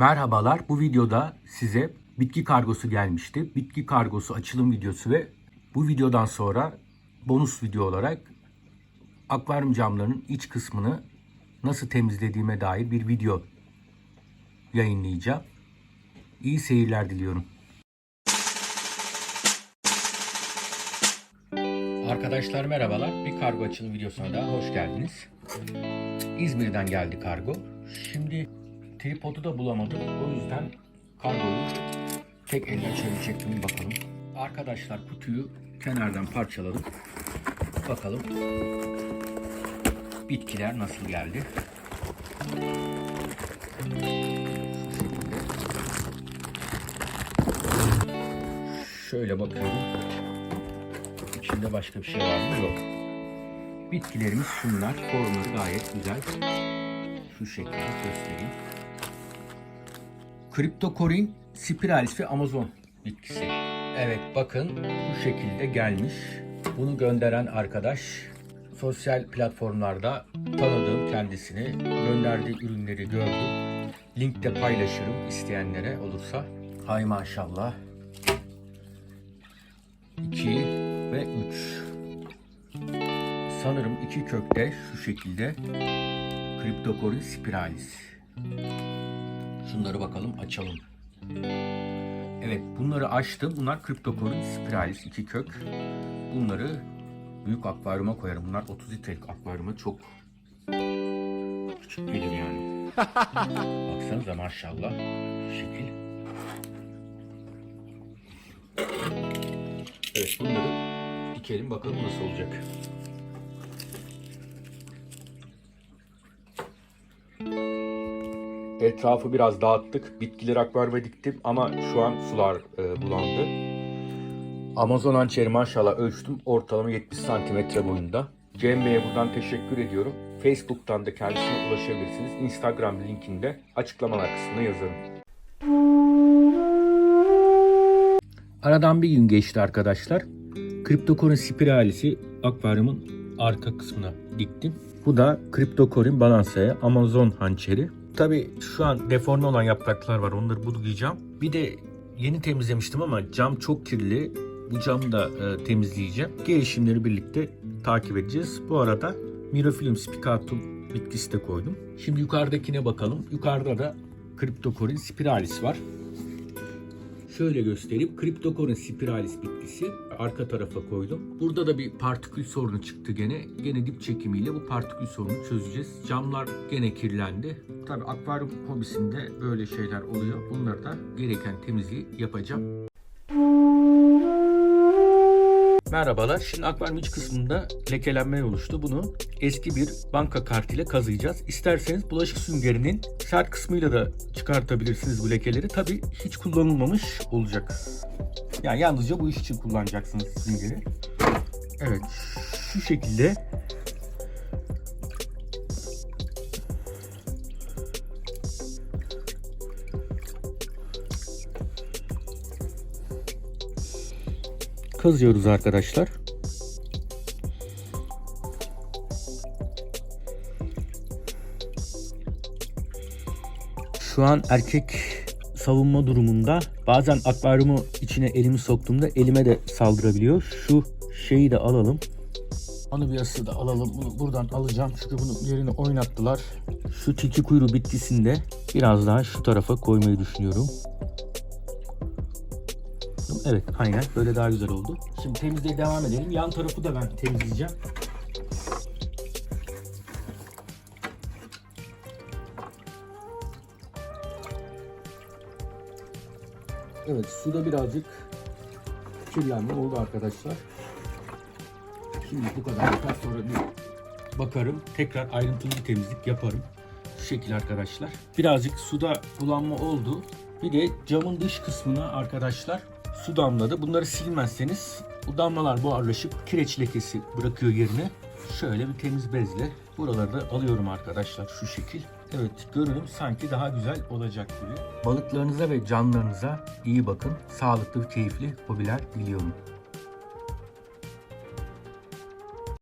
Merhabalar. Bu videoda size bitki kargosu gelmişti. Bitki kargosu açılım videosu ve bu videodan sonra bonus video olarak akvaryum camlarının iç kısmını nasıl temizlediğime dair bir video yayınlayacağım. İyi seyirler diliyorum. Arkadaşlar merhabalar. Bir kargo açılım videosuna daha hoş geldiniz. İzmir'den geldi kargo. Şimdi tripodu da bulamadım. O yüzden kargoyu tek elle çevirecektim bakalım. Arkadaşlar kutuyu kenardan parçaladım. Bakalım bitkiler nasıl geldi. Şöyle bakıyorum. İçinde başka bir şey var mı? Yok. Bitkilerimiz şunlar. Formları gayet güzel. Şu şekilde göstereyim. Kriptokorin spiralis ve Amazon bitkisi. Evet bakın bu şekilde gelmiş. Bunu gönderen arkadaş sosyal platformlarda tanıdığım kendisini gönderdiği ürünleri gördüm. Linkte paylaşırım isteyenlere olursa. Hay maşallah. 2 ve 3. Sanırım iki kökte şu şekilde Cryptocorin spiralis. Şunları bakalım açalım. Evet bunları açtım. Bunlar Cryptocorin spiralis iki kök. Bunları büyük akvaryuma koyarım. Bunlar 30 litrelik akvaryuma çok küçük gelir yani. Baksanıza maşallah. Şekil. Evet bunları dikelim bakalım nasıl olacak. Etrafı biraz dağıttık. Bitkileri akvaryuma diktim ama şu an sular e, bulandı. Amazon hançeri maşallah ölçtüm. Ortalama 70 santimetre boyunda. Cem Bey'e buradan teşekkür ediyorum. Facebook'tan da kendisine ulaşabilirsiniz. Instagram linkini de açıklamalar kısmına yazarım. Aradan bir gün geçti arkadaşlar. Kriptokorin spiralisi akvaryumun arka kısmına diktim. Bu da kriptokorin balansaya Amazon hançeri. Tabi şu an deforme olan yapraklar var onları budayacağım. Bir de yeni temizlemiştim ama cam çok kirli. Bu camı da e, temizleyeceğim. Gelişimleri birlikte takip edeceğiz. Bu arada Mirofilum spicatum bitkisi de koydum. Şimdi yukarıdakine bakalım. Yukarıda da kriptokorin spiralis var. Şöyle göstereyim. Kriptokorin spiralis bitkisi arka tarafa koydum. Burada da bir partikül sorunu çıktı gene. Gene dip çekimiyle bu partikül sorunu çözeceğiz. Camlar gene kirlendi. Tabii akvaryum hobisinde böyle şeyler oluyor. Bunları da gereken temizliği yapacağım. Merhabalar. Şimdi akvaryum iç kısmında lekelenme oluştu. Bunu eski bir banka kartıyla kazıyacağız. İsterseniz bulaşık süngerinin sert kısmıyla da çıkartabilirsiniz bu lekeleri. Tabii hiç kullanılmamış olacak. Yani yalnızca bu iş için kullanacaksınız süngeri. Evet. Şu şekilde kazıyoruz arkadaşlar. Şu an erkek savunma durumunda. Bazen akvaryumu içine elimi soktuğumda elime de saldırabiliyor. Şu şeyi de alalım. Anubiyası da alalım. Bunu buradan alacağım. Çünkü bunu yerine oynattılar. Şu tilki kuyruğu bitkisini de biraz daha şu tarafa koymayı düşünüyorum. Evet aynen böyle daha güzel oldu. Şimdi temizliğe devam edelim. Yan tarafı da ben temizleyeceğim. Evet suda birazcık kirlenme oldu arkadaşlar. Şimdi bu kadar yeter. Sonra bir bakarım. Tekrar ayrıntılı bir temizlik yaparım. Şu şekil arkadaşlar. Birazcık suda bulanma oldu. Bir de camın dış kısmına arkadaşlar su damladı. Bunları silmezseniz bu damlalar buharlaşıp kireç lekesi bırakıyor yerine. Şöyle bir temiz bezle buraları da alıyorum arkadaşlar şu şekil. Evet görünüm sanki daha güzel olacak gibi. Balıklarınıza ve canlarınıza iyi bakın. Sağlıklı keyifli hobiler diliyorum.